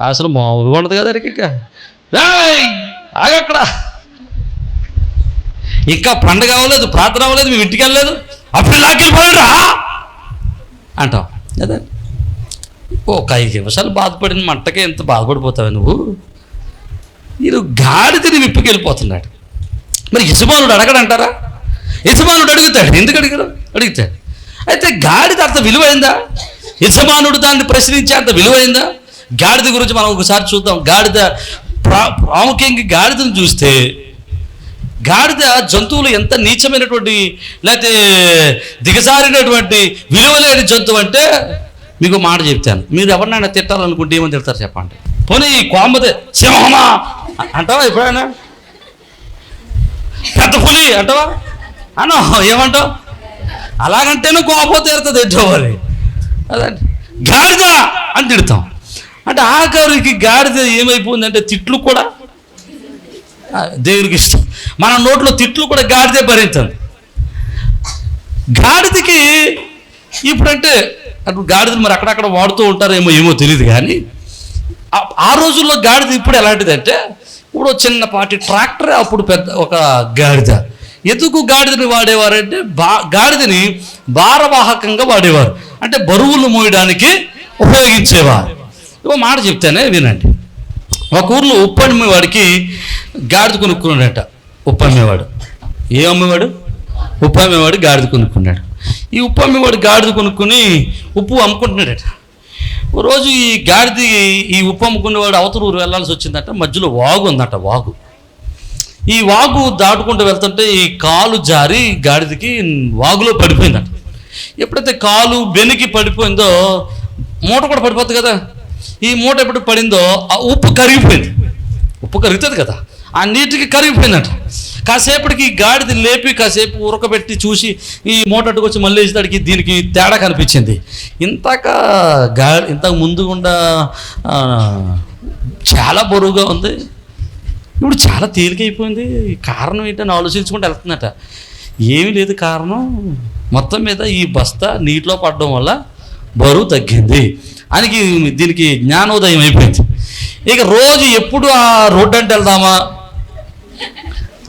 అసలు మామూలుగా ఉండదు కదా రేయ్ ఇంకా ఆగక్కడ ఇంకా పండగ అవ్వలేదు ప్రార్థన అవ్వలేదు మేము ఇంటికి వెళ్ళలేదు. అప్పుడు లాకెళ్ళిపోయాడా అంటావు. కదా ఒక ఐదు నిమిషాలు బాధపడిన మంటకే ఎంత బాధపడిపోతావు నువ్వు? మీరు గాడిదని విప్పుకెళ్ళిపోతున్నాడు మరి యజమానుడు అడగడంటారా? యజమానుడు అడుగుతాడు. ఎందుకు అడిగాడు అడుగుతాడు. అయితే గాడిద అంత విలువైందా? యజమానుడు దాన్ని ప్రశ్నించే అంత విలువైందా? గాడిద గురించి మనం ఒకసారి చూద్దాం. గాడిద ప్రా ప్రాముఖ్యంగా గాడిదను చూస్తే గాడిద జంతువులు ఎంత నీచమైనటువంటి లేకపోతే దిగజారినటువంటి విలువలేని జంతువు అంటే మీకు మాట చెప్తాను. మీరు ఎవరినైనా తిట్టాలనుకుంటే ఏమని తిడతారు చెప్పండి. పోనీ కోమదే సింహమా? అంటావా ఎప్పుడైనా? పెద్ద పులి అంటావా? అన్న ఏమంటావు? అలాగంటేనే కోపం తీరుతుంది ఏంటో మరి అదండి. గాడిద అని తిడతాం. అంటే ఆఖరికి గాడిద ఏమైపోయిందంటే తిట్లు కూడా దేవునికి ఇష్టం. మన నోట్లో తిట్లు కూడా గాడిదే భరించాలి గాడిదకి ఇప్పుడంటే అటు గాడిదలు మరి అక్కడక్కడ వాడుతూ ఉంటారేమో ఏమో తెలియదు కానీ ఆ- రోజుల్లో గాడిద ఇప్పుడు ఎలాంటిదంటే ఇప్పుడు చిన్నపాటి ట్రాక్టర్ అప్పుడు పెద్ద ఒక గాడిద. ఎందుకు గాడిదని వాడేవారంటే బా గాడిదని భారవాహకంగా వాడేవారు. అంటే బరువులు మోయడానికి ఉపయోగించేవారు. ఓ మాట చెప్తానే వినండి. ఒక ఊర్లో ఉప్పు అమ్మేవాడికి గాడిద కొనుక్కున్నాడట. ఉప్పు అమ్మేవాడు. ఏ అమ్మేవాడు? ఉప్పు అమ్మేవాడు గాడిద కొనుక్కున్నాడు. ఈ ఉప్పు అమ్మేవాడు గాడిద కొనుక్కుని ఉప్పు అమ్ముకుంటున్నాడట. ఓ రోజు ఈ గాడిద ఈ ఉప్పు అమ్ముకునేవాడు అవతల ఊరు వెళ్ళాల్సి వచ్చిందట. మధ్యలో వాగు ఉందట వాగు. ఈ వాగు దాటుకుంటూ వెళ్తుంటే ఈ కాలు జారి గాడిదకి వాగులో పడిపోయిందట. ఎప్పుడైతే కాలు బెనికి పడిపోయిందో మూట కూడా పడిపోతుంది కదా. ఈ మూట ఎప్పుడు పడిందో ఆ ఉప్పు కరిగిపోయింది. ఉప్పు కరుగుతుంది కదా. ఆ నీటికి కరిగిపోయిందట. కాసేపటికి గాడిది గాడిద లేపి కాసేపు ఉరకబెట్టి చూసి ఈ మూట అట్టుకొచ్చి మళ్ళీ వేసేటానికి దీనికి తేడా కనిపించింది. ఇంతక గా ఇంతకు ముందుగుండా చాలా బరువుగా ఉంది. ఇప్పుడు చాలా తేలికైపోయింది. కారణం ఏంటని ఆలోచించుకుంటూ వెళ్తుందట. ఏమీ లేదు కారణం మొత్తం మీద ఈ బస్తా నీటిలో పడడం వల్ల బరువు తగ్గింది. అని దీనికి జ్ఞానోదయం అయిపోయింది. ఇక రోజు ఎప్పుడు ఆ రోడ్డు అంటే వెళ్దామా?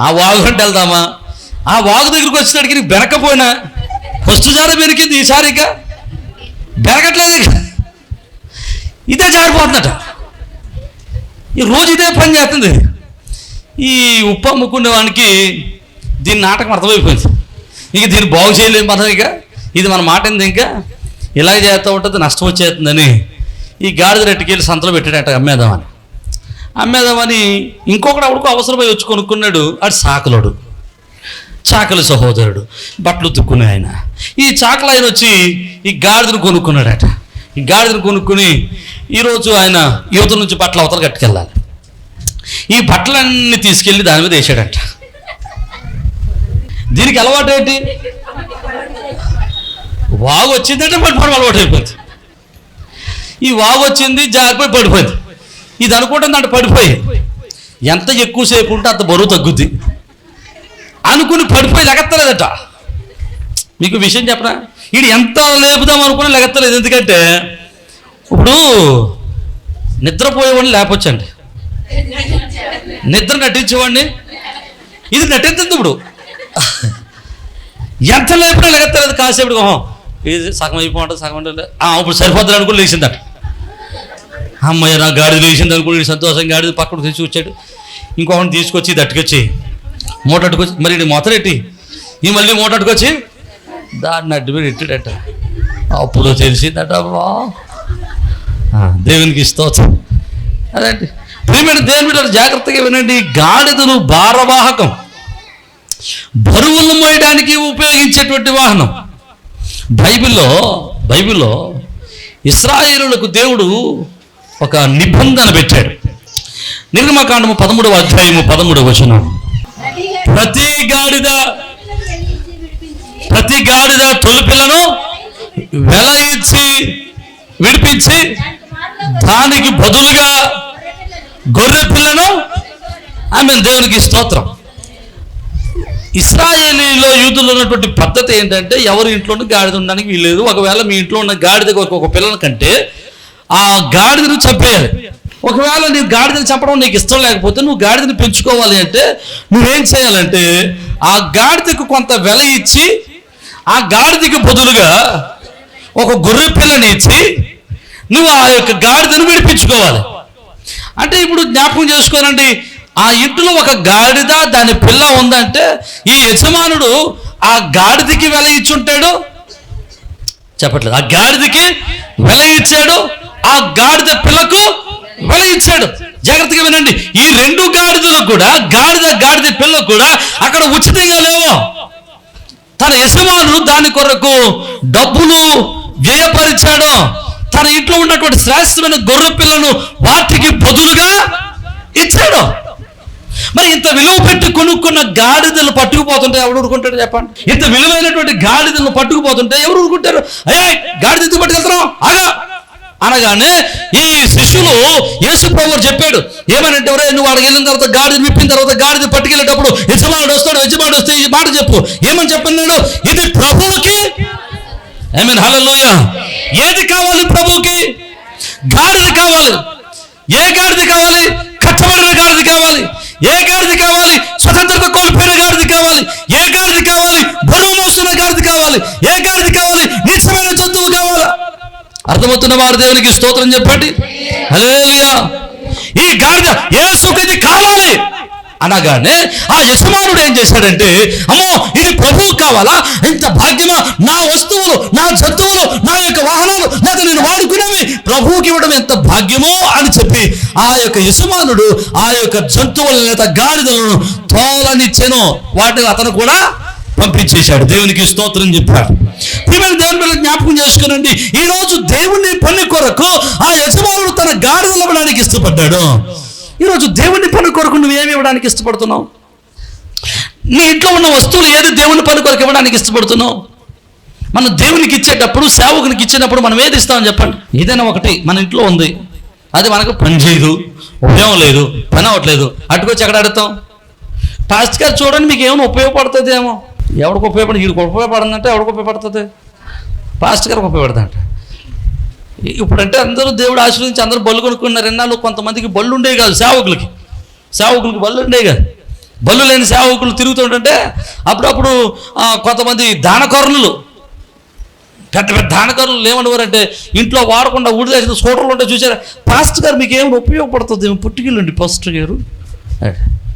ఆ వాగు అంటే వెళ్దామా? ఆ వాగు దగ్గరికి వచ్చేటడికి బెనకపోయినా ఫస్ట్ జారి బెరికింది ఈసారి ఇక? బెరకట్లేదు ఇక. ఇదే జారిపోతుందట. ఈ రోజు ఇదే పని చేస్తుంది. ఈ ఉప్పు అమ్ముకునే వానికి దీని నాటకం అర్థమైపోయింది. ఇక దీన్ని బాగు చేయలేము మనం ఇక. ఇది మన మాట ఏంది ఇంకా? ఇలాగ చేస్తూ ఉంటుంది నష్టం వచ్చేస్తుందని ఈ గాడిద రెట్టుకెళ్ళి సంతలో పెట్టాడట అమ్మేదామని అమ్మేదామని ఇంకొకడు అప్పుడు అవసరమై వచ్చి కొనుక్కున్నాడు అది సాకలోడు. చాకలి సహోదరుడు బట్టలు ఉతుక్కునే ఆయన. ఈ చాకలి ఆయన వచ్చి ఈ గాడిదను కొనుక్కున్నాడట. ఈ గాడిదను కొనుక్కుని ఈరోజు ఆయన యువత నుంచి బట్టలు అవతల కట్టుకెళ్ళాలి. ఈ బట్టలన్నీ తీసుకెళ్ళి దాని మీద వేసాడట. దీనికి అలవాటు ఏంటి వాగు వచ్చిందంటే పడిపోవడం అలవాటు అయిపోయింది ఈ వాగు వచ్చింది జారిపోయి పడిపోయింది. ఇది అనుకుంటుంది అంటే పడిపోయి. ఎంత ఎక్కువసేపు ఉంటే అంత బరువు తగ్గుద్ది. అనుకుని పడిపోయి లెగత్తలేదట. మీకు విషయం చెప్పనా? ఇది ఎంత లేపుదాం అనుకుని లెగత్తలేదు. ఎందుకంటే ఇప్పుడు నిద్రపోయేవాడిని లేపొచ్చండి. నిద్ర నటించేవాడిని. ఇది నటించదు ఇప్పుడు. ఎంత లేపినా లెగత్తలేదు కాసేపు ఓహో ఇది సగం అయిపోతుంది సగం అంటే ఆ, సరిపోతుంది అనుకుని లేచిందట. అమ్మాయి నా గాడిద లేచింది అనుకుని సంతోషం గాడిద పక్కన తెచ్చి వచ్చాడు. ఇంకొకటి తీసుకొచ్చి దట్టుకొచ్చి అట్టుకొచ్చి మూట అట్టుకొచ్చి మరి ఇది ఈ మళ్ళీ మూట అట్టుకొచ్చి దాన్ని అడ్డు మీద ఎట్టాడట అప్పుడు తెలిసిందట బా ఆ, దేవునికి స్తోత్రం. అదండి ప్రియమైన దేవుని మీద జాగ్రత్తగా వినండి. గాడిదలు భారవాహకం బరువులు మోయడానికి ఉపయోగించేటువంటి వాహనం. బైబిల్లో బైబిల్లో ఇస్రాయేలులకు దేవుడు ఒక నిబంధన పెట్టాడు. నిర్మకాండము పదమూడవ అధ్యాయము పదమూడవ వచనం. ప్రతి గాడిద ప్రతి గాడిద తొలిపిల్లను వెల ఇచ్చి విడిపించి దానికి బదులుగా గొర్రె పిల్లను ఆమె దేవునికి స్తోత్రం. ఇస్రాయేలీలో యూదులు ఉన్నటువంటి పద్ధతి ఏంటంటే ఎవరి ఇంట్లోనూ గాడిద ఉండడానికి వీల్లేదు. ఒకవేళ మీ ఇంట్లో ఉన్న గాడిద ఒక పిల్లల కంటే ఆ గాడిదను చంపేయాలి. ఒకవేళ నీ గాడిదని చంపడం నీకు ఇష్టం లేకపోతే నువ్వు గాడిదను పెంచుకోవాలి అంటే నువ్వేం చేయాలంటే ఆ గాడిదకు కొంత వెల ఇచ్చి ఆ గాడిదకి బదులుగా ఒక గొర్రె పిల్లని ఇచ్చి నువ్వు ఆ యొక్క గాడిదను విడిపించుకోవాలి. అంటే ఇప్పుడు జ్ఞాపకం చేసుకోనండి ఆ ఇంటిలో ఒక గాడిద దాని పిల్ల ఉందంటే ఈ యజమానుడు ఆ గాడిదకి వెల ఇచ్చుంటాడు? చెప్పట్లేదు. ఆ గాడిదకి వెల ఇచ్చాడు ఆ గాడిద పిల్లకు వెల ఇచ్చాడు. జాగ్రత్తగా వినండి. ఈ రెండు గాడిదలకు కూడా గాడిద గాడిద పిల్ల కూడా అక్కడ ఉచితంగా లేవు. తన యజమానుడు దాని కొరకు డబ్బులు వ్యయపరిచాడు. తన ఇంట్లో ఉన్నటువంటి శ్రేష్టమైన గొర్రె పిల్లను వాటికి బదులుగా ఇచ్చాడు. మరి ఇంత విలువ పెట్టి కొనుక్కున్న గాడిదలు పట్టుకుపోతుంటే ఎవరు ఊరుకుంటాడు చెప్పండి? ఇంత విలువైనటువంటి గాడిదలను పట్టుకుపోతుంటే ఎవరు ఊరుకుంటారు? అయ్యా గాడిద ఎందుకు పట్టుకెళ్తున్నాం ఆగా! అనగానే ఈ శిష్యులు యేసు ప్రభు చెప్పాడు ఏమనంటే ఎవరే నువ్వు వాడికి వెళ్ళిన తర్వాత గాడిద విప్పిన తర్వాత గాడిద పట్టుకెళ్ళేటప్పుడు యజమానుడు వస్తాడు యజమానుడు వస్తే ఈ మాట చెప్పు. ఏమని చెప్పన్నాడు ఇది ప్రభువుకి. ఐ మీన్ హలోయ ఏది కావాలి ప్రభువుకి? గాడిద కావాలి. ఏ గాడిద కావాలి? కట్టబడిన గాడిద కావాలి. ఏ గాడిది కావాలి? స్వతంత్రత కోల్పోయిన గాడిది కావాలి. ఏ గాడిది కావాలి? బరువు మోస్తున్న గాడిద కావాలి. ఏ గాడిది కావాలి? నీచమైన జంతువు కావాలా? అర్థమవుతున్న వారు దేవునికి స్తోత్రం చెప్పండి. హల్లెలూయా. ఈ గాడిద ఏ సుఖది కావాలి అనగానే ఆ యజమానుడు ఏం చేశాడంటే అమ్మో ఇది ప్రభువు కావాలా? ఇంత భాగ్యమా? నా వస్తువులు నా జంతువులు నా యొక్క వాహనాలు లేదా నేను వాడుకునేవి ప్రభువుకి ఇవ్వడం ఎంత భాగ్యమో అని చెప్పి ఆ యొక్క యజమానుడు ఆ యొక్క జంతువులను లేదా గాడిదలను తోలనిచ్చెను వాటిని అతను కూడా పంపించేశాడు. దేవునికి స్తోత్రం చెప్పాడు ప్రియమైన దేవుని పిల్లలు జ్ఞాపకం చేసుకునండి. ఈ రోజు దేవుని పని కొరకు ఆ యజమానుడు తన గాడిదలు ఇవ్వడానికి ఇష్టపడ్డాడు. ఈరోజు దేవుని పని కొరకు నువ్వేమి ఇవ్వడానికి ఇష్టపడుతున్నావు? నీ ఇంట్లో ఉన్న వస్తువులు ఏది దేవుని పని కొరకు ఇవ్వడానికి ఇష్టపడుతున్నావు? మనం దేవునికి ఇచ్చేటప్పుడు సేవకునికి ఇచ్చేటప్పుడు మనం ఏది ఇస్తామని చెప్పండి? ఏదైనా ఒకటి మన ఇంట్లో ఉంది. అది మనకు పని చేయదు ఉపయోగం లేదు పని అవ్వట్లేదు. అటుకొచ్చి ఎక్కడ అడుగుతాం? పాస్ట్ గారు చూడండి మీకు ఏమైనా ఉపయోగపడుతుంది ఏమో ఎవరికి ఉపయోగపడి వీడికి ఉపయోగపడుతుందంటే ఎవరికి ఉపయోగపడుతుంది? పాస్ట్ గారికి ఉపయోగపడుతుందంట. ఇప్పుడంటే అందరూ దేవుడు ఆశీర్వదించి అందరూ బళ్ళు కొనుక్కున్నారు. ఎన్నాళ్ళు కొంతమందికి బళ్ళు ఉండేవి కాదు సేవకులకి. సేవకులకి బళ్ళు ఉండేవి కాదు. బళ్ళు లేని సేవకులు తిరుగుతుంటే అప్పుడప్పుడు కొంతమంది దానకరులు పెద్ద పెద్ద దానకరులు ఏమనేవారంటే ఇంట్లో వాడకుండా ఊడిదేసిన స్కూటర్లు ఉంటే చూసారా? పాస్టర్ గారు మీకు ఏమైనా ఉపయోగపడుతుంది? ఏమో పుట్టుకెళ్ళండి పాస్టర్ గారు.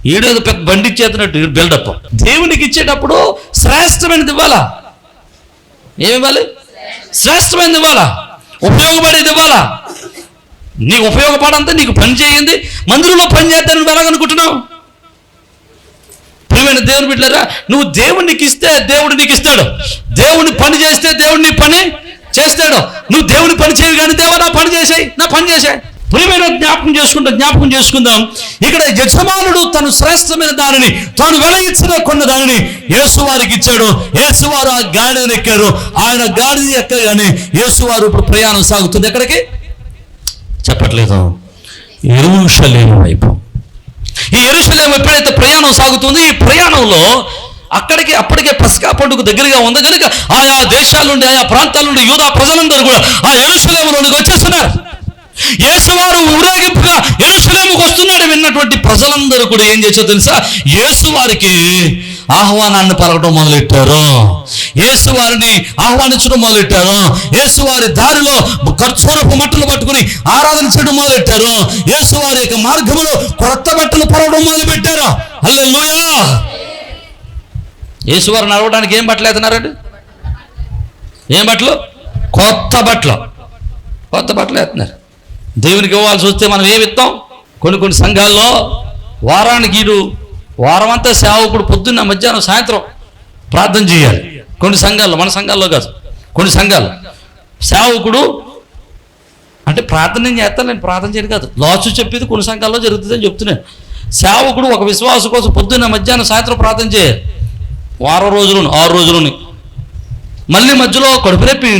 ఏడేదో పెద్ద బండి ఇచ్చేతనట్టు బిల్డప్. దేవునికి ఇచ్చేటప్పుడు శ్రేష్టమైనది ఇవ్వాలా? ఏమి ఇవ్వాలి? శ్రేష్టమైనది ఇవ్వాలా? ఉపయోగపడేది ఇవ్వాలా? నీకు ఉపయోగపడంతా నీకు పని చేయింది మందిరంలో పని చేద్దాను నువ్వు ఎలాగనుకుంటున్నావు? ప్రియమైన దేవుని బిడ్డరా నువ్వు దేవునికి ఇస్తే దేవుడు నీకు ఇస్తాడు. దేవుడిని పని చేస్తే దేవుడు నీ పని చేస్తాడు. నువ్వు దేవుని పని చేయవు నా పని చేసాయి నా పని చేసాయి. ప్రియమైన జ్ఞాపకం చేసుకుంటే జ్ఞాపకం చేసుకుందాం. ఇక్కడ యజమానుడు తను శ్రేష్టమైన దానిని తాను వెల ఇచ్చిన కొన్న దానిని యేసువారికి ఇచ్చాడు. యేసువారు ఆ గాడిని ఎక్కారు. ఆయన గాడిని ఎక్కగానే యేసువారు ఇప్పుడు ప్రయాణం సాగుతుంది. ఎక్కడికి? చెప్పట్లేదు. ఎరుషలేము వైపు. ఈ ఎరుషలేం ఎప్పుడైతే ప్రయాణం సాగుతుంది ఈ ప్రయాణంలో అక్కడికి అప్పటికే పసకా పండుగ దగ్గరగా ఉంది. కనుక ఆయా దేశాల నుండి ఆయా ప్రాంతాల నుండి యూదా ప్రజలందరూ కూడా ఆ ఎరుషలేములోనికి వచ్చేస్తున్నారు. యేసువారు ఊరేగింపుగా ఎరుసలేముకు వస్తున్నాడు విన్నటువంటి ప్రజలందరూ కూడా ఏం చేశారో తెలుసా? యేసువారికి ఆహ్వానాన్ని పలకడం మొదలెట్టారు. యేసువారిని ఆహ్వానించడం మొదలెట్టారు. యేసువారి దారిలో ఖర్చూరపు మట్టలు పట్టుకుని ఆరాధన చేయడం మొదలెట్టారు. యేసువారి యొక్క మార్గంలో కొత్త బట్టలు పరవడం మొదలుపెట్టారు. హల్లెలూయా! యేసువారు నడవడానికి ఏం బట్టలు వేస్తున్నారండి? ఏం బట్టలు? కొత్త బట్టలు. కొత్త బట్టలు వేస్తున్నారు. దేవునికి ఇవ్వాల్సి వస్తే మనం ఏమి ఇస్తాం? కొన్ని కొన్ని సంఘాల్లో వారానికి ఇరు వారం అంతా సేవకుడు పొద్దున్న మధ్యాహ్నం సాయంత్రం ప్రార్థన చేయాలి. కొన్ని సంఘాల్లో మన సంఘాల్లో కాదు. కొన్ని సంఘాలు సేవకుడు అంటే ప్రార్థన నేను చేస్తాను నేను ప్రార్థన చేయడం కాదు. లాస్ట్ చెప్పేది కొన్ని సంఘాల్లో జరుగుతుందని చెప్తున్నాను. సేవకుడు ఒక విశ్వాసం కోసం పొద్దున్న మధ్యాహ్నం సాయంత్రం ప్రార్థన చేయాలి. వారం రోజులను ఆరు రోజులని మళ్ళీ మధ్యలో కడుపు నొప్పి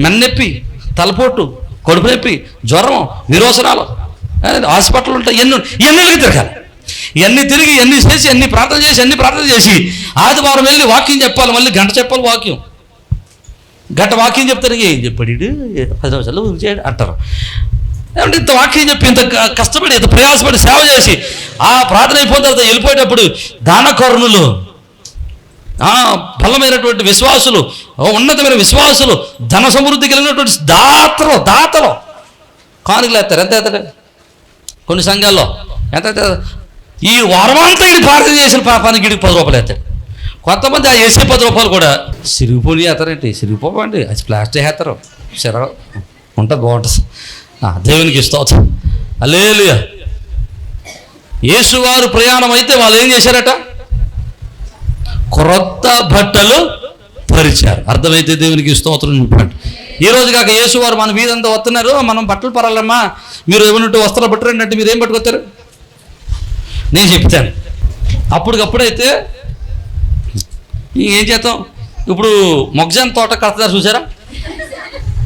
మెన్నెప్పి తలపోటు కడుపు నొప్పి జ్వరం విరోచనాలు హాస్పిటల్ ఉంటాయి ఎన్ని ఇవన్నీ తిరగాలి. ఇవన్నీ తిరిగి ఎన్ని చేసి ఎన్ని ప్రార్థన చేసి అన్ని ప్రార్థన చేసి ఆదివారం వెళ్ళి వాక్యం చెప్పాలి మళ్ళీ గంట చెప్పాలి వాక్యం. గంట వాక్యం చెప్తారు ఏం చెప్పాడు పది నిమిషాలు చేయడు అంటారు. ఏమంటే ఇంత వాక్యం చెప్పి ఇంత కష్టపడి ఇంత ప్రయాసపడి సేవ చేసి ఆ ప్రార్థన అయిపోయిన తర్వాత వెళ్ళిపోయేటప్పుడు దానకరుణులు ఆ బలమైనటువంటి విశ్వాసులు ఓ ఉన్నతమైన విశ్వాసులు ధన సమృద్ధి కలిగినటువంటి దాతలు దాతలు. కానుకలు ఎత్తారు ఎంత ఎత్తారు కొన్ని సంఘాల్లో ఎంత ఎత్తారు? ఈ వారమంతా ఇది ప్రార్థన చేసిన పాపానికి గిడికి పది రూపాయలు ఎత్తాడు కొంతమంది ఆ వేసే పది రూపాయలు కూడా సిరిగిపోని వేస్తారండి సిరిగిపోవండి. అది ప్లాస్టిక్ వేస్తారు సిర ఉంటుంది బాగుంటుంది. దేవునికి స్తోత్రం. అలేలుయా యేసువారు ప్రయాణం అయితే వాళ్ళు ఏం చేశారట? క్రొత్త బట్టలు పరిచారు. అర్థమైతే దేవునికి స్తోత్రం చెప్పాడు. ఈ రోజు కాక యేసువారు మన వీధంతా వస్తున్నారు. మనం బట్టలు పరాలమ్మా. మీరు ఏమన్నట్టు వస్త్రాలు పట్టరండి అంటే మీరు ఏం పట్టుకొస్తారు నేను చెప్తాను. అప్పటికప్పుడైతే ఏం చేద్దాం? ఇప్పుడు మొగ్జాన్ తోట కడతారు చూసారా?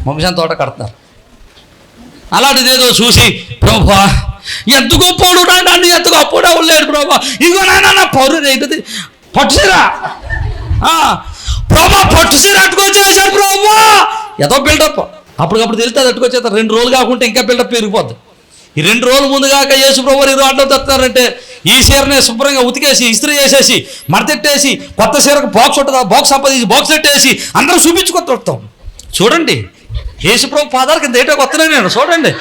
మొగ్జాన్ తోట కడతారు. అలాంటిది ఏదో చూసి ప్రభా ఎంత గొప్పోడు నాడు ఎంత గొప్పడు లేడు ప్రభా? ఇగో నాయన నా పౌరు అవుతుంది పట్టుసీర. ప్రభా పట్టుసీర అట్టుకొచ్చేసాడు ప్రభా ఏదో బిల్డప్ అప్పటికప్పుడు తెలిస్తే అది అట్టుకొచ్చేస్తారు రెండు రోజులు కాకుంటే ఇంకా బిల్డప్ పెరిగిపోద్ది. ఈ రెండు రోజులు ముందుగాక యేసు ప్రభు ఇరు అడ్డం తెస్తున్నారంటే ఈ చీరనే శుభ్రంగా ఉతికేసి ఇస్త్రీ చేసేసి మడతెట్టేసి కొత్త చీరకు బాక్స్ ఉంటుంది ఆ బాక్స్ సంపాదించి బాక్స్ పెట్టేసి అందరూ చూపించుకొస్తాం చూడండి. యేసుప్రభు పాదాల కింద ఏటో కొత్తనే నేను. చూడండి.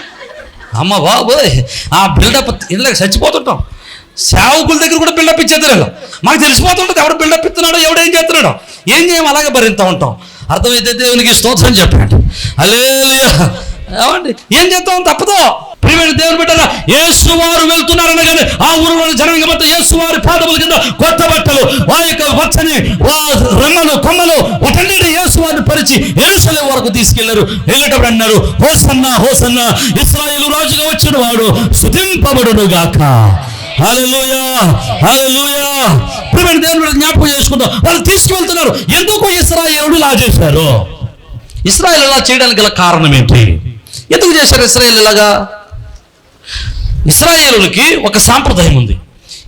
అమ్మ బాబోయ్. ఆ బిల్డప్ ఇందులో చచ్చిపోతుంటాం. సేవకుల దగ్గర కూడా బిల్డప్ ఇచ్చేద్దరు మాకు తెలిసిపోతుంటుంది ఎవడు బిల్డప్ ఇస్తున్నాడో ఎవడు ఏం చేస్తున్నాడో. ఏం చేయం? అలాగే భరిస్తూ ఉంటాం. అర్థమైతే దేవునికి స్తోత్రం చెప్పండి. అలే ఏమండి? ఏం చేస్తాం? తప్పదో. ప్రియమైన దేవుని బిడ్డరా వెళ్తున్నారని కానీ ఆ ఊరిలోని జనంగా మొత్తం యేసువారి పాదముల కింద కొత్త బట్టలు వారి యొక్క వచ్చని వా రెమ్మలు కొమ్మలు వాటన్నిటి యేసువారిని పరిచి ఎరుసలే వరకు తీసుకెళ్ళారు. వెళ్ళేటప్పుడు అన్నారు హోసన్న హోసన్న ఇస్రాయేలు రాజుగా వచ్చిన వాడు శుతింపబడును గాక హల్లెలూయా హల్లెలూయా. ప్రియమైన దేవుని జ్ఞాపకం చేసుకుందాం. వాళ్ళు తీసుకువెళ్తున్నారు. ఎందుకు ఇస్రాయేలుడు ఇలా చేశారు? ఇస్రాయేల్ ఇలా చేయడానికి గల కారణం ఏంటి? ఎందుకు చేశారు ఇస్రాయేల్ ఇలాగా? ఇస్రాయేలులకి ఒక సాంప్రదాయం ఉంది.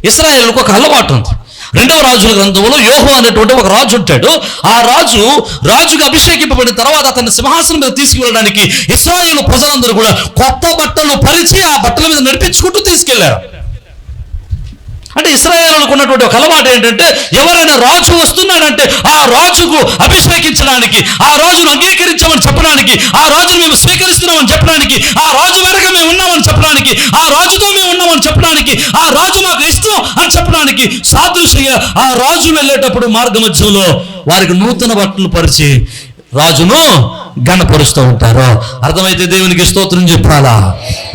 ఇస్రాయేలులకు ఒక అలవాటు ఉంది. రెండవ రాజుల గ్రంథంలో యోహో అనేటువంటి ఒక రాజు ఉంటాడు. ఆ రాజు రాజుగా అభిషేకింపబడిన తర్వాత అతన్ని సింహాసనం మీద తీసుకువెళ్ళడానికి ఇస్రాయేల్ ప్రజలందరూ కూడా కొత్త బట్టలు పరిచి ఆ బట్టల మీద నడిపించుకుంటూ తీసుకెళ్ళారు. అంటే ఇస్రాయేలులకు ఉన్నటువంటి ఒక అలవాటు ఏంటంటే ఎవరైనా రాజు వస్తున్నాడంటే ఆ రాజుకు అభిషేకించడానికి ఆ రాజును అంగీకరించామని చెప్పడానికి ఆ రాజును మేము స్వీకరిస్తున్నామని చెప్పడానికి ఆ రాజు వెనక మేము ఉన్నామని చెప్పడానికి ఆ రాజుతో మేము ఉన్నామని చెప్పడానికి ఆ రాజు మాకు ఇష్టం అని చెప్పడానికి సాదృశ్య ఆ రాజు వెళ్ళేటప్పుడు మార్గ మధ్యంలో వారికి నూతన బట్టలు పరిచి రాజును గణపరుస్తూ ఉంటారు. అర్థమైతే దేవునికి స్తోత్రం చెప్పాలా?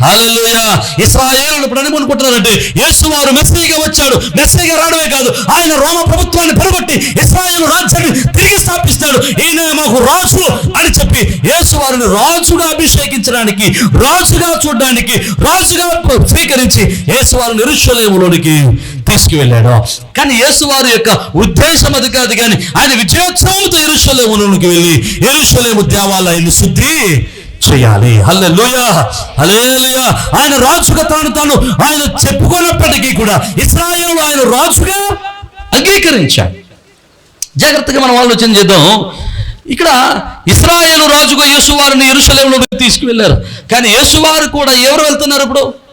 అలలుయ ఇస్రాయేలు ఇప్పుడు అనుకుంటున్నారంటే యేసు వారు మెస్సీగా వచ్చాడు. మెస్సీగా రావడమే కాదు ఆయన రోమ ప్రభుత్వాన్ని పరగొట్టి ఇస్రాయేల్ రాజ్యాన్ని తిరిగి స్థాపిస్తాడు ఈయన మాకు రాజు అని చెప్పి యేసు వారిని రాజుగా అభిషేకించడానికి రాజుగా చూడడానికి రాజుగా స్వీకరించి యేసు వారిని నిరుషలేములోనికి తీసుకువెళ్ళాడు. కానీ యేసు వారి యొక్క ఉద్దేశం అది కాదు కానీ ఆయన విజయోత్సవంతో ఎరుషలేములోనికి వెళ్ళి ఎరుషలేము దేవాలయాన్ని శుద్ధి చేయాలి. హల్లెలూయా హల్లెలూయా. ఆయన రాజుగా తాను తాను ఆయన చెప్పుకున్నప్పటికీ కూడా ఇస్రాయేల్ ఆయన రాజుగా అంగీకరించాడు. జాగ్రత్తగా మనం ఆలోచన చేద్దాం. ఇక్కడ ఇస్రాయేల్ రాజుగా యేసువారిని ఎరుషలేంలోకి తీసుకువెళ్ళారు. కానీ యేసువారు కూడా ఎవరు వెళ్తున్నారు ఇప్పుడు?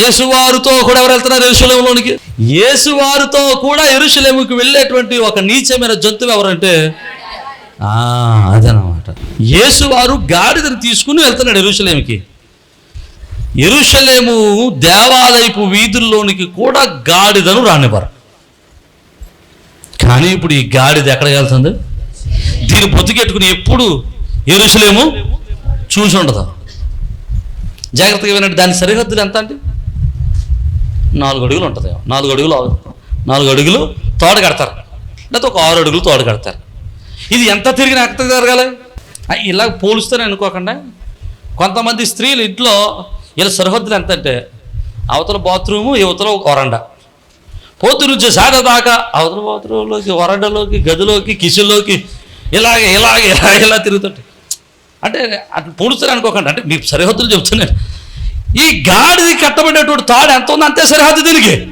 యేసువారితో కూడా ఎవరు వెళ్తున్నారు ఎరుషలేములోనికి? యేసువారితో కూడా ఎరుశలేముకి వెళ్ళేటువంటి ఒక నీచమైన జంతువు ఎవరంటే అదనమాట యేసువారు గాడిదను తీసుకుని వెళ్తున్నాడు ఎరుశలేమికి ఎరుశలేము దేవాలయపు వీధుల్లోనికి కూడా గాడిదను రానివ్వరు. కానీ ఇప్పుడు ఈ గాడిద ఎక్కడికి వెళ్తుంది? దీన్ని బొత్తికెట్టుకుని ఎప్పుడు ఎరుశలేము చూసి ఉండదు. జాగ్రత్తగా వినండి దాని సరిహద్దులు ఎంత అండి? నాలుగు అడుగులు ఉంటుంది నాలుగు అడుగులు నాలుగు అడుగులు తోడ కడతారు. లేకపోతే ఒక ఆరు అడుగులు తోడ కడతారు. ఇది ఎంత తిరిగిన ఎంత జరగాలి ఇలా పోలుస్తూనే అనుకోకుండా కొంతమంది స్త్రీలు ఇంట్లో ఇలా సరిహద్దులు ఎంత అంటే అవతల బాత్రూము యువతల ఒక వరండా. పోతు నుంచి సాగ దాకా అవతల బాత్రూంలోకి వరండాలోకి గదిలోకి కిచెన్లోకి ఇలాగే ఇలాగే ఇలా ఇలా తిరుగుతుంటాయి. అంటే అట్లా పూడుస్తారు అనుకోకండి అంటే మీ సరిహద్దులు చెప్తున్నాను. ఈ గాడిది కట్టబడినటువంటి తాడు ఎంత ఉందో అంతే సరిహద్దు దీనికి.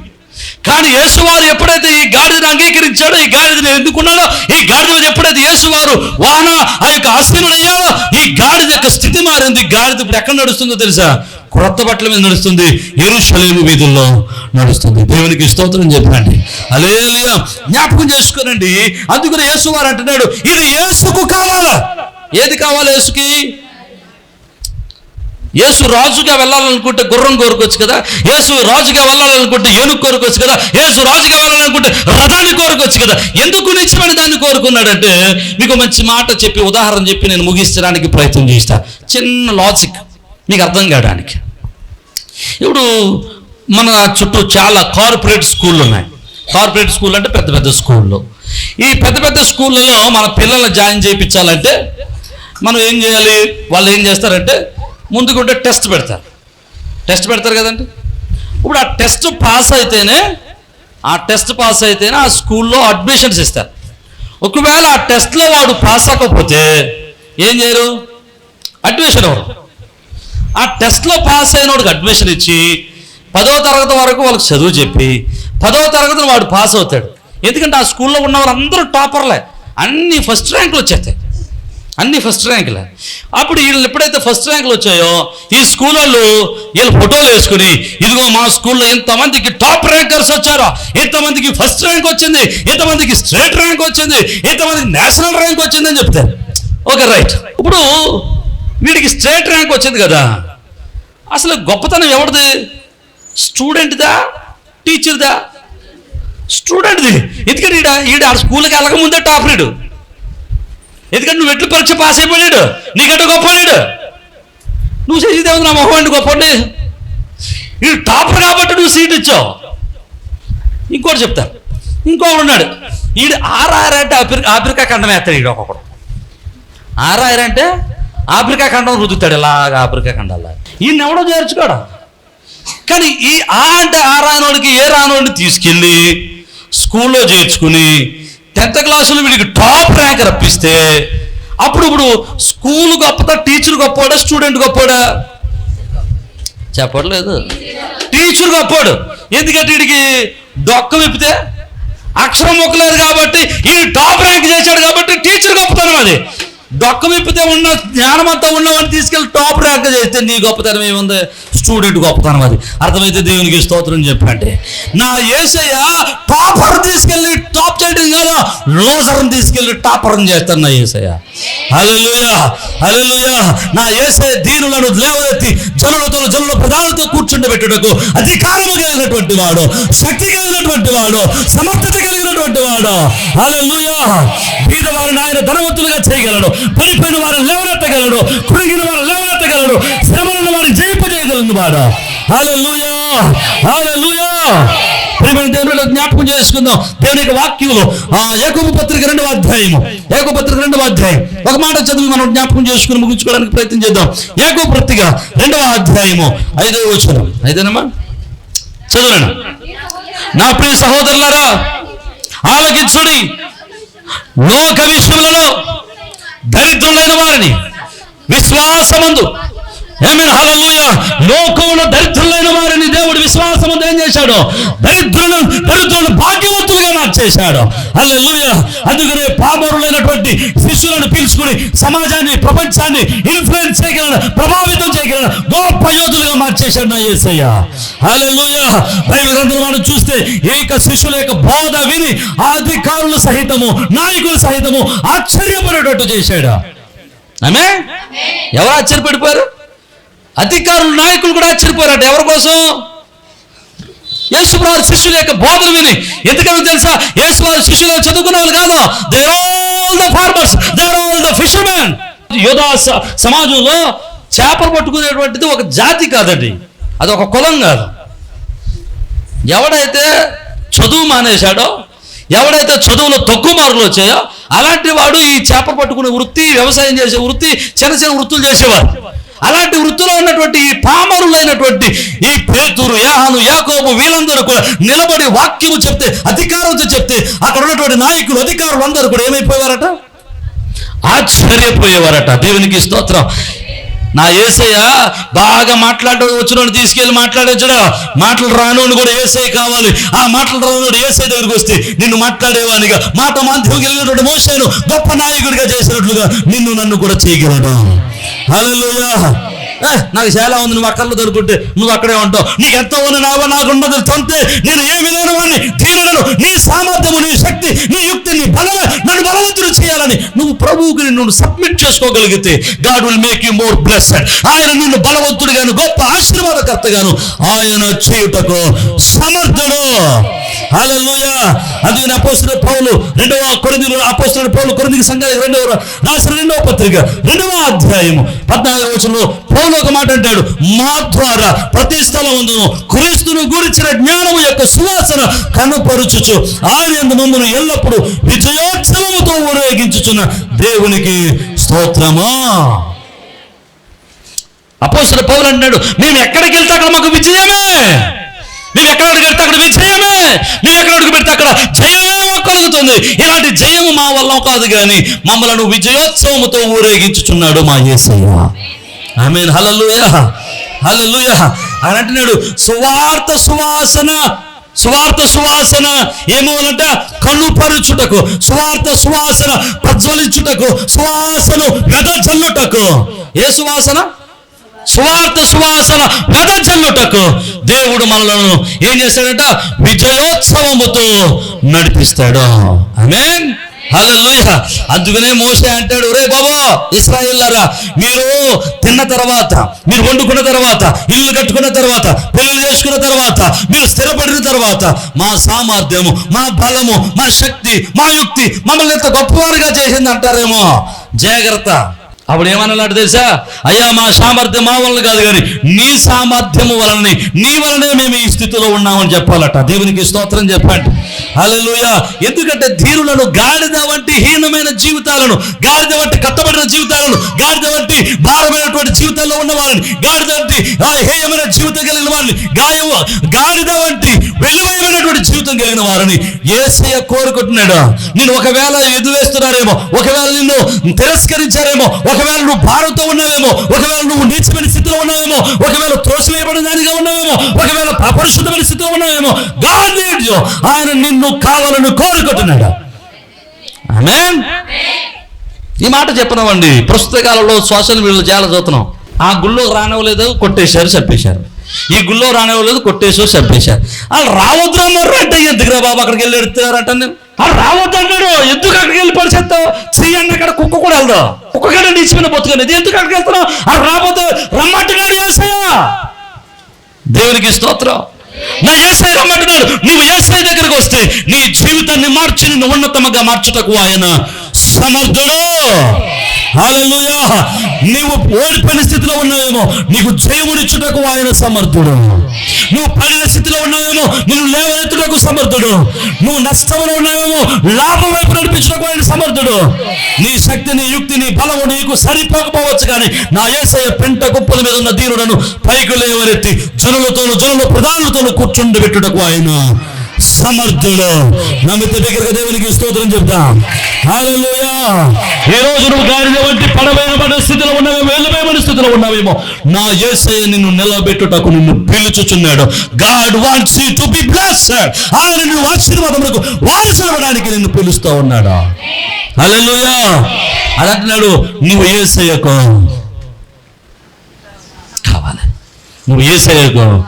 కానీ యేసువారు ఎప్పుడైతే ఈ గాడిదని అంగీకరించాడో ఈ గాడిదని ఎందుకున్నాడో ఈ గాడిద మీద ఎప్పుడైతే యేసువారు వాహన ఆ యొక్క ఆశీనుడయ్యాడో ఈ గాడిద యొక్క స్థితి మారింది. గాడిద ఇప్పుడు ఎక్కడ నడుస్తుందో తెలుసా? క్రొత్త బట్టల మీద నడుస్తుంది. ఎరుషలేము వీధుల్లో నడుస్తుంది. దేవునికి స్తోత్రం చెప్పండి. అలేలియా జ్ఞాపకం చేసుకోనండి. అందుకని యేసువారు అంటున్నాడు ఇది యేసుకు కావాలా? ఏది కావాలి యేసుకి? యేసు రాజుగా వెళ్ళాలనుకుంటే గుర్రం కోరుకోవచ్చు కదా యేసు రాజుగా వెళ్ళాలనుకుంటే ఏనుగు కోరుకోవచ్చు కదా యేసు రాజుగా వెళ్ళాలనుకుంటే రథాన్ని కోరుకోవచ్చు కదా. ఎందుకు నిజమైన దాన్ని కోరుకున్నాడంటే మీకు మంచి మాట చెప్పి ఉదాహరణ చెప్పి నేను ముగించడానికి ప్రయత్నం చేస్తా. చిన్న లాజిక్ మీకు అర్థం కావడానికి. ఇప్పుడు మన చుట్టూ చాలా కార్పొరేట్ స్కూళ్ళు ఉన్నాయి. కార్పొరేట్ స్కూల్ అంటే పెద్ద పెద్ద స్కూళ్ళు ఈ పెద్ద పెద్ద స్కూళ్ళలో మన పిల్లల్ని జాయిన్ చేయించాలంటే మనం ఏం చేయాలి? వాళ్ళు ఏం చేస్తారంటే ముందుకుంటే టెస్ట్ పెడతారు. టెస్ట్ పెడతారు కదండి? ఇప్పుడు ఆ టెస్ట్ పాస్ అయితేనే ఆ టెస్ట్ పాస్ అయితేనే ఆ స్కూల్లో అడ్మిషన్స్ ఇస్తారు. ఒకవేళ ఆ టెస్ట్లో వాడు పాస్ అవ్వకపోతే ఏం చేయరు? అడ్మిషన్ ఎవరు ఆ టెస్ట్లో పాస్ అయిన వాడికి అడ్మిషన్ ఇచ్చి పదో తరగతి వరకు వాళ్ళకి చదువు చెప్పి పదవ తరగతిని వాడు పాస్ అవుతాడు. ఎందుకంటే ఆ స్కూల్లో ఉన్న వాళ్ళందరూ టాపర్లే. అన్ని ఫస్ట్ ర్యాంకులు వచ్చేస్తాయి. అన్ని ఫస్ట్ ర్యాంకులే. అప్పుడు వీళ్ళు ఎప్పుడైతే ఫస్ట్ ర్యాంకులు వచ్చాయో ఈ స్కూల్ వాళ్ళు వీళ్ళు ఫోటోలు వేసుకుని ఇదిగో మా స్కూల్లో ఎంతమందికి టాప్ ర్యాంకర్స్ వచ్చారో ఎంతమందికి ఫస్ట్ ర్యాంక్ వచ్చింది ఎంతమందికి స్టేట్ ర్యాంక్ వచ్చింది ఎంతమందికి నేషనల్ ర్యాంక్ వచ్చింది అని చెప్తారు ఓకే రైట్. ఇప్పుడు వీడికి స్టేట్ ర్యాంక్ వచ్చింది కదా అసలు గొప్పతనం ఎవరిది? స్టూడెంట్దా? టీచర్దా? స్టూడెంట్ది. ఎందుకంటే ఈడ ఈడ ఆ స్కూల్కి వెళ్ళకముందే టాప్ రీడు? ఎందుకంటే నువ్వు ఎట్లు పరీక్ష పాస్ అయిపోయాడు నీకంటే గొప్పవాడు నువ్వు చేసేది ఏముంది నా మొహం అండి గొప్ప ఈ టాపర్ కాబట్టి నువ్వు సీట్ ఇచ్చావు. ఇంకోటి చెప్తా. ఇంకొకడు ఉన్నాడు. ఈడు ఆర్ఆర్ అంటే ఆఫ్రికా ఆఫ్రికా ఖండం వేస్తాడు ఈడు ఒక్కొక్కడు. ఆర్ఆర్ అంటే ఆఫ్రికా ఖండం రుద్దుతాడు ఇలాగ ఆఫ్రికా ఖండాలా ఈయన ఎవడో చేర్చుకోడు. కానీ ఈ ఆ అంటే ఆ రానోడికి ఏ రానోడిని తీసుకెళ్ళి స్కూల్లో చేర్చుకుని టెన్త్ క్లాసులో వీడికి టాప్ ర్యాంక్ రప్పిస్తే అప్పుడు ఇప్పుడు స్కూల్ గొప్పదా టీచర్ గొప్పవాడా స్టూడెంట్ గొప్పవాడా? చెప్పట్లేదు టీచర్ గొప్పవాడు. ఎందుకంటే వీడికి డొక్క విప్పితే అక్షరం మొక్కలేదు కాబట్టి ఈ టాప్ ర్యాంక్ చేశాడు కాబట్టి టీచర్ గొప్పతనం అది. డొక్క విప్పితే ఉన్న జ్ఞానం అంతా ఉన్నవాడిని తీసుకెళ్ళి టాప్ ర్యాంక్ చేస్తే నీ గొప్పతనం ఏముంది? స్టూడెంట్ గొప్పతనం అది. అర్థమైతే దేవునికి స్తోత్రం చెప్పండి. నా ఏసయ్య టాపర్ తీసుకెళ్ళి టాప్ తీసుకెళ్ళి టాపరం చేస్తాను నా ఏసయ్య. హల్లెలూయా హల్లెలూయా. నా ఏసయ్య దీనులను లేవనెత్తి జనులతో జనుల ప్రధానులతో కూర్చుండబెట్టుటకు అధికారము కలిగినటువంటి వాడు శక్తి కలిగినటువంటి వాడు సమర్థత కలిగినటువంటి వాడు. హల్లెలూయా. బీద వారిని ఆయన ధనవంతులుగా చేయగలడు పడిపోయిన వారిని లేవనెత్తగలడు కురిగిన వారిని లేవనెత్తగలడు శ్రమలను వారిని జయింపజేయగలను వాడు. హల్లెలూయా హల్లెలూయా. ప్రియమైన దేవునిలో జ్ఞాపకం చేసుకుందాం. దేవుని యొక్క వాక్యంలో ఆ ఏకోప పత్రిక రెండవ అధ్యాయము. ఏకో పత్రిక రెండవ అధ్యాయం. ఒక మాట చదివి మనం జ్ఞాపకం చేసుకుని ముగించుకోవడానికి ప్రయత్నం చేద్దాం. ఏకో పత్రిక రెండవ అధ్యాయము ఐదవ వచనం. ఐదేనమ్మా? చదువులను నా ప్రియ సహోదరులారా ఆలకించుడి. లోక విషయంలో దరిద్రులైన వారిని విశ్వాసమందు. ఏమైనా హల్లెలూయా లోకంలో దరిద్రులైన వారిని దేవుడు విశ్వాసమందు ఏం చేశాడు? దరిద్రులను దరిద్రులను భాగ్యవంతులుగా నాకు చేశాడు హల్లెలూయా అందుకనే పామరులైనటువంటి శిష్యులను పిలుచుకుని సమాజాన్ని ప్రపంచాన్ని ఇన్ఫ్లుయెన్స్ చేయగలడు ప్రభావితం చేయగలడు గొప్ప యోధులుగా మార్చేశాడు నా ఏసయ్య హల్లెలూయా. బైబిల్ గ్రంథంలో మనం చూస్తే ఏక శిష్యుల యొక్క బోధ విని అధికారులు సహితము నాయకులు సహితము ఆశ్చర్యపడేటట్టు చేశాడు. ఆమె ఎవరు ఆశ్చర్యపడిపోయారు? అధికారులు నాయకులు కూడా ఆశ్చర్యపోయారట ఎవరి కోసం? యేసుప్రభు శిష్యుల యొక్క బోధన విని. ఎందుకని తెలుసా? యేసుప్రభు శిష్యులు చదువుకున్న వాళ్ళు కాదు. They all the farmers they all the fishermen యోధా సమాజంలో చేపలు పట్టుకునేటువంటిది ఒక జాతి కాదండి. అది ఒక కులం కాదు. ఎవడైతే చదువు మానేశాడో ఎవడైతే చదువులో తక్కువ మార్కులు వచ్చాయో అలాంటి వాడు ఈ చేపలు పట్టుకునే వృత్తి వ్యవసాయం చేసే వృత్తి చిన్న చిన్న వృత్తులు చేసేవారు. అలాంటి వృత్తిలో ఉన్నటువంటి ఈ పామరులైనటువంటి ఈ పేతురు యాహను యాకోబు వీళ్ళందరూ కూడా నిలబడి వాక్యము చెప్తే అధికారంతో చెప్తే అక్కడ ఉన్నటువంటి నాయకులు అధికారులు అందరూ కూడా ఏమైపోయారట? ఆశ్చర్యపోయేవారట. దేవునికి స్తోత్రం. నా ఏసయ్య బాగా మాట్లాడడం వచ్చిన తీసుకెళ్ళి మాట్లాడేచ్చడా? మాటలు రానోని కూడా ఏసై కావాలి. ఆ మాటలు రానోడు ఏసై దగ్గరికి వస్తే నిన్ను మాట్లాడేవానిగా మాట మాధ్యమం వెళ్ళినటువంటి మోసాను గొప్ప నాయకుడిగా చేసినట్లుగా నిన్ను నన్ను కూడా చేయగలడు? హల్లెలూయా ఏ, నాకు చాలా ఉంది నువ్వు అక్కర్లో దొరుకుంటే నువ్వు అక్కడే ఉంటావు. నీకు ఎంత ఉంది నావో నాకు తంతే. నేను ఏ లేని వాడిని నీ సామర్థ్యము నీ శక్తి నీ యుక్తి నీ బలమే నన్ను బలవంతుడు చేయాలని నువ్వు ప్రభువుకి నువ్వు సబ్మిట్ చేసుకోగలిగితే God will make you more blessed ఆయన నిన్ను బలవంతుడిగాను గొప్ప ఆశీర్వాదకర్తగాను ఆయన చేయుటకు సమర్థుడు. హల్లెలూయా అది అపోస్తున్న పౌలు రెండవ కొరింది అపోస్తున్న పౌలు కొరిందికి సంఘానికి రెండవ రాసిన రెండవ పత్రిక రెండవ అధ్యాయము పద్నాలుగు వచనంలో పౌలు ఒక మాట అంటాడు మా ద్వారా ప్రతి స్థలముందును క్రీస్తును గురించిన జ్ఞానము యొక్క సువాసన కనపరుచుచు ఆయన ముందును ఎల్లప్పుడు ఎల్లప్పుడూ విజయోత్సవముతో ఊరేగించుచున్న దేవునికి స్తోత్రమా? అపోస్తున్న పౌలు అంటున్నాడు మేము ఎక్కడికి వెళ్తే అక్కడ మాకు విజయమే. మేము ఎక్కడ వెళ్తే పెడితే అక్కడ విజయమే. మేము ఎక్కడ పెడితే అక్కడ జయమే కలుగుతుంది. ఇలాంటి జయము మా వల్ల కాదు కానీ మమ్మల్ని విజయోత్సవముతో ఊరేగించుచున్నాడు మా యేసయ్య. ఆమె హలలుయ హలలుయ ఆయన అంటున్నాడు సువార్త సువాసన సువార్త సువాసన ఏమోలంట కనుపరుచుటకు సువార్త సువాసన ప్రజ్వలించుటకు సువాసన వెదజల్లుటకు ఏ సువాసన? సువార్త సువాసన వెదజల్లుటకు దేవుడు మనలను ఏం చేస్తాడంట విజయోత్సవముతో నడిపిస్తాడు. ఆమేన్. హల్లెలూయా. అందుకనే మోసే అంటాడు రే బాబా ఇస్రాయిల్లారా మీరు తిన్న తర్వాత మీరు వండుకున్న తర్వాత ఇల్లు కట్టుకున్న తర్వాత పెళ్ళి చేసుకున్న తర్వాత మీరు స్థిరపడిన తర్వాత మా సామర్థ్యము మా బలము మా శక్తి మా యుక్తి మమ్మల్ని ఎంత గొప్పవారుగా చేసింది అంటారేమో జాగ్రత్త. అప్పుడు ఏమన్నాడు తెలుసా? అయ్యా మా సామర్థ్యం మా వలన కాదు కానీ నీ సామర్థ్యము వలనని నీ వలనే మేము ఈ స్థితిలో ఉన్నామని చెప్పాలట. దేవునికి స్తోత్రం చెప్పండి. హల్లెలూయా. ఎందుకంటే ధీరులను గాడిద వంటి హీనమైన జీవితాలను గాడిద వంటి కట్టబడిన జీవితాలను గాడిద వంటి భారమైనటువంటి జీవితాల్లో ఉన్న వాళ్ళని గాడిద వంటి ఆ హేయమైన జీవితం కలిగిన వారిని గాయ గాడిద వంటి వెలువైనటువంటి జీవితం కలిగిన వారిని ఏసయ్య కోరుకుంటున్నాడు? నేను ఒకవేళ ఎదువేస్తున్నారేమో ఒకవేళ నిన్ను తిరస్కరించారేమో ఒకవేళ నువ్వు భారంతో ఉన్నావేమో ఒకవేళ నువ్వు నీచమైన స్థితిలో ఉన్నావేమో ఒకవేళ త్రోసివేయబడిన దానిగా ఉన్నావేమో ఒకవేళ అపరిశుద్ధమైన స్థితిలో ఉన్నావేమో గాడ్ నీడ్స్ ఆయన నిన్ను కావాలని కోరుకుంటున్నాడు. ఈ మాట చెప్పినామండి ప్రస్తుత కాలంలో సోషల్ మీడియాలో చాలా చూస్తున్నాం. ఆ గుళ్ళో రానివ్వలేదు కొట్టేశారు చెప్పేశారు ఈ గుళ్ళో రానివ్వలేదు కొట్టేశారు చెప్పేశారు వాళ్ళు రావద్దన్నారు అంటే ఎందుకురా బాబు అక్కడికి వెళ్ళి ఎడుతున్నారంట నేను రావద్దన్నాడు. ఎందుకు అక్కడికి వెళ్ళి పరిచేస్తావు చెయ్యండి అక్కడ కుక్క కూడా వెళ్దాం కుక్క కూడా నిచ్చిపోయిన బతుకునేది ఎందుకు అక్కడికి వెళ్తున్నావు? అది రాబోతే రమ్మంటున్నాడు ఏసయ్యా దేవునికి స్తోత్రం. నా ఏసై రమ్మంటున్నాడు. నువ్వు ఏసై దగ్గరకు వస్తే నీ జీవితాన్ని మార్చి నిన్ను ఉన్నతముగా మార్చుటకు ఆయన సమర్థుడు. హాలూయా నీవు ఓడిపోయిన స్థితిలో ఉన్నావేమో నీకు జయమునిచ్చుటకు ఆయన సమర్థుడు. నువ్వు పడిన స్థితిలో ఉన్నావేమో నువ్వు లేవనెత్తుటకు సమర్థుడు. నువ్వు నష్టంలో ఉన్నావేమో లాభం వైపు నడిపించుటకు ఆయన సమర్థుడు. నీ శక్తి నీ యుక్తి నీ బలము నీకు సరిపోకపోవచ్చు కానీ నా ఏసయ పెంట కుప్పల మీద ఉన్న దీనులను పైకి లేవనెత్తి జనులతోను జనుల కూర్చుండి పెట్టుటకు ఆయన సమర్థుడు. నమ్మితే దగ్గరగా దేవునికి స్తోత్రం చెప్తాం. హల్లెలూయా. ఈ రోజు నువ్వు గాడిద వంటి పడవైన స్థితిలో ఉన్నావేమో వెళ్ళబోయమైన స్థితిలో ఉన్నావేమో నా ఏసయ్య నిన్ను నిలబెట్టుటకు నిన్ను పిలుచుచున్నాడు. God wants you to be blessed. ఆయన నిన్ను ఆశీర్వాదములకు వారసుడవడానికి నిన్ను పిలుస్తూ ఉన్నాడు? హల్లెలూయా. అది అంటున్నాడు నువ్వు ఏసయ్యకు కావాలి. నువ్వు ఏసయ్యకు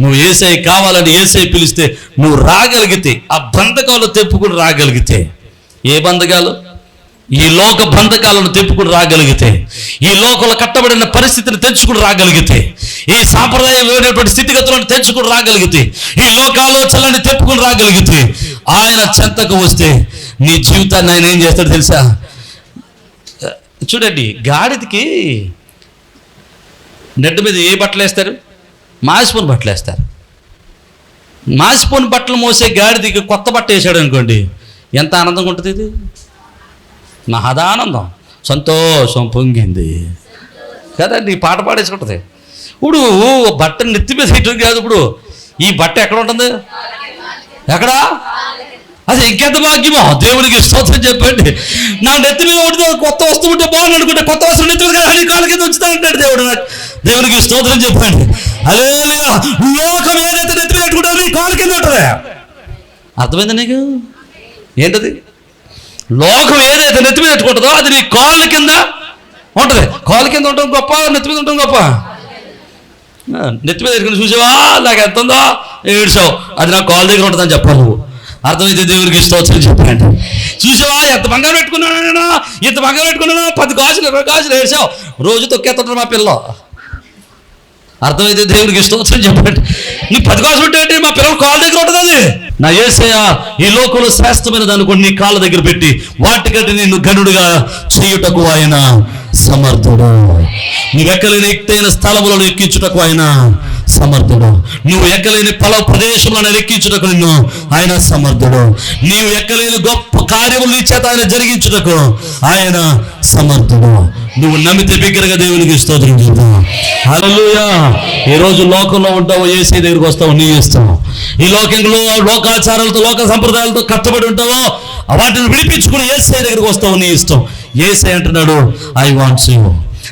నువ్వు ఏసై కావాలని ఏసై పిలిస్తే నువ్వు రాగలిగితే ఆ బంధకాలు తెప్పుకుని రాగలిగితే ఏ బంధకాలు? ఈ లోక బంధకాలను తెప్పుకుని రాగలిగితే ఈ లోకంలో కట్టబడిన పరిస్థితిని తెచ్చుకుని రాగలిగితే ఈ సాంప్రదాయమైనటువంటి స్థితిగతులను తెచ్చుకుని రాగలిగితే ఈ లోకాలోచనలను తెప్పుకుని రాగలిగితే ఆయన చెంతకు వస్తే నీ జీవితాన్ని ఆయన ఏం చేస్తాడు తెలుసా? చూడండి గాడిదకి నెట్ మీద ఏ బట్టలు వేస్తారు? మాసిపోని బట్టలు వేస్తారు. మాసిపోని బట్టలు మోసే గాడిదికి కొత్త బట్ట వేసాడు అనుకోండి ఎంత ఆనందంగా ఉంటుంది ఇది? మహదానందం. సంతోషం పొంగింది. కదా నీ పాట పాడేసుకుంటుంది. ఇప్పుడు బట్ట నెత్తి మీద వేయటం కాదు ఇప్పుడు. ఈ బట్ట ఎక్కడ ఉంటుంది? ఎక్కడా? అది ఇంకెంత భాగ్యమో దేవునికి స్తోత్రం చెప్పండి. నా నెత్తి మీద ఉంటుంది కొత్త వస్తువు ఉంటే బాగుంది అనుకుంటే కొత్త వస్తువు నెత్తి మీద కాదు, కాళ్ళ కింద ఉంచుతా ఉంటాడు దేవుడు నాకు. దేవునికి స్తోత్రం చెప్పండి. అదే లోకం ఏదైతే నెత్తి మీద నీ కింద ఉంటుంది? అర్థమైందా నీకు? ఏంటది? లోకం ఏదైతే నెత్తి మీద పెట్టుకుంటుందో అది నీ కాళ్ళ కింద ఉంటుంది. కాళ్ళ కింద ఉండటం గొప్ప నెత్తి మీద ఉండటం గొప్ప? నెత్తి మీద పెట్టుకుని చూసావా? నాకు ఎంత ఉందో? ఏడ్చావు. అది నా కాల్ దగ్గర ఉంటుందని చెప్పాలి నువ్వు? అర్థమైతే దేవుడికి స్తోత్రం చెప్పండి. చూసావా? ఎంత బంగారం పెట్టుకున్నాను నేను? ఇంత బంగారం పెట్టుకున్నాను? పది గాజులు ఇరవై గాజులు ఏడ్చావు. రోజు తొక్కేస్తుంటారు మా పిల్ల. అర్థమైతే దేవునికి స్తోత్రం చెప్పండి. నీ పది గాజులు ఉంటే ఏంటి? మా పిల్లల కాళ్ళ దగ్గర ఉంటుంది అది. నా ఏసయ్య ఈ లోకంలో శ్రేష్టమైనది అనుకోండి నీ కాళ్ళ దగ్గర పెట్టి వాటికంటే నిన్ను గనుడుగా చేయుటకు ఆయన సమర్థుడు. నీవెక్కలేని ఎక్కలేని స్థలములను ఎక్కించుటకు ఆయన సమర్థుడు. నువ్వు ఎక్కలేని పల ప్రదేశంలో ఎక్కించుటకు నిన్ను ఆయన సమర్థుడు. నీవు ఎక్కలేని గొప్ప కార్యములు నీ చేత ఆయన జరిగించుటకు ఆయన సమర్థుడు. నువ్వు నమ్మితే బిగ్గరగా దేవునికి స్తోత్రం చెప్తావు హల్లెలూయా. ఈ రోజు లోకంలో ఉంటావు ఏసీ దగ్గరికి వస్తావు నీ ఇస్తావు ఈ లోకంలో లోకాచారాలతో లోక సంప్రదాయాలతో కష్టపడి ఉంటావో వాటిని విడిపించుకుని ఏసీ దగ్గరికి వస్తావు నీ ఇష్టం. ఏసై అంటున్నాడు ఐ వాంట్స్ యూ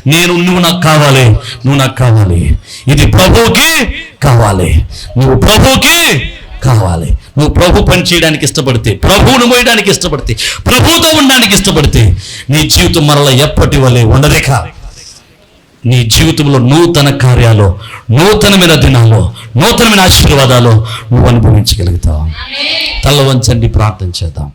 నేను నువ్వు నాకు కావాలి నువ్వు నాకు కావాలి. ఇది ప్రభువుకి కావాలి. నువ్వు ప్రభువుకి కావాలి. నువ్వు ప్రభు పని చేయడానికి ఇష్టపడితే ప్రభువును మోయడానికి ఇష్టపడితే ప్రభువుతో ఉండడానికి ఇష్టపడితే నీ జీవితం మరల ఎప్పటి వలె ఉండదేక నీ జీవితంలో నూతన కార్యాలు నూతనమైన దినాలు నూతనమైన ఆశీర్వాదాలు నువ్వు అనుభవించగలుగుతావు. తల్ల వంచండి ప్రార్థన చేద్దాం.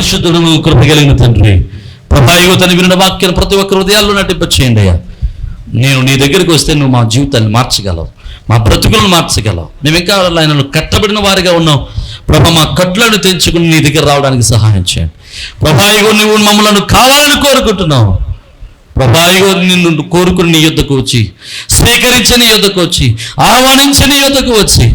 పరిశుద్ధుడు కృప కలిగిన తండ్రి. ప్రభాయుగు తన విన్న వాక్యం ప్రతి ఒక్క హృదయాల్లో నటింపచేయండి అయ్యా. నేను నీ దగ్గరికి వస్తే నువ్వు మా జీవితాన్ని మార్చగలవు. మా బ్రతుకులను మార్చగలవు. మేము ఇంకా ఆయనను కట్టబడిన వారిగా ఉన్నాం ప్రభా మా కట్లను తెంచుకుని నీ దగ్గర రావడానికి సహాయం చేయండి. ప్రభాయుగు నువ్వు మమ్మల్ని కావాలని కోరుకుంటున్నావు. ప్రభాయిగో నిన్ను కోరుకుని నీ యుద్ధకు వచ్చి స్వీకరించి నీ యుద్ధకు వచ్చి ఆహ్వానించి నీ యుద్ధకు వచ్చి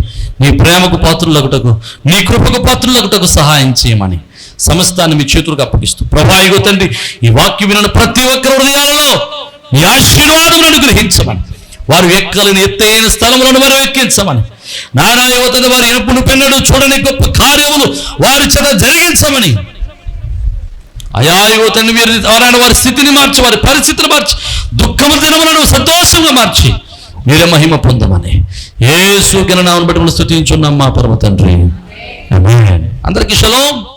నీ ప్రేమకు పాత్రులగుటకు నీ కృపకు పాత్రులగుటకు సహాయం చేయమని సమస్తాన్ని మీ చేతులకు అప్పగిస్తూ. ప్రభాయిగో తండ్రి ఈ వాక్యం వినను ప్రతి ఒక్కరి హృదయాలలో నీ ఆశీర్వాదములను అనుగ్రహించమని వారు ఎక్కలేని ఎత్తైన స్థలములను వారు ఎక్కించమని నానా యువతను వారి ఎప్పుడు పెన్నడు చూడని గొప్ప కార్యములు వారి చేత జరిగించమని. అయా యువతని మీరు ఎవరైనా వారి స్థితిని మార్చి వారి పరిస్థితిని మార్చి దుఃఖము దినములను సంతోషంగా మార్చి మీరే మహిమ పొందమని. ఏ సూకిన నామను బట్టి స్థుతించున్నాం మా పరమ తండ్రి. అందరికీ షలోం.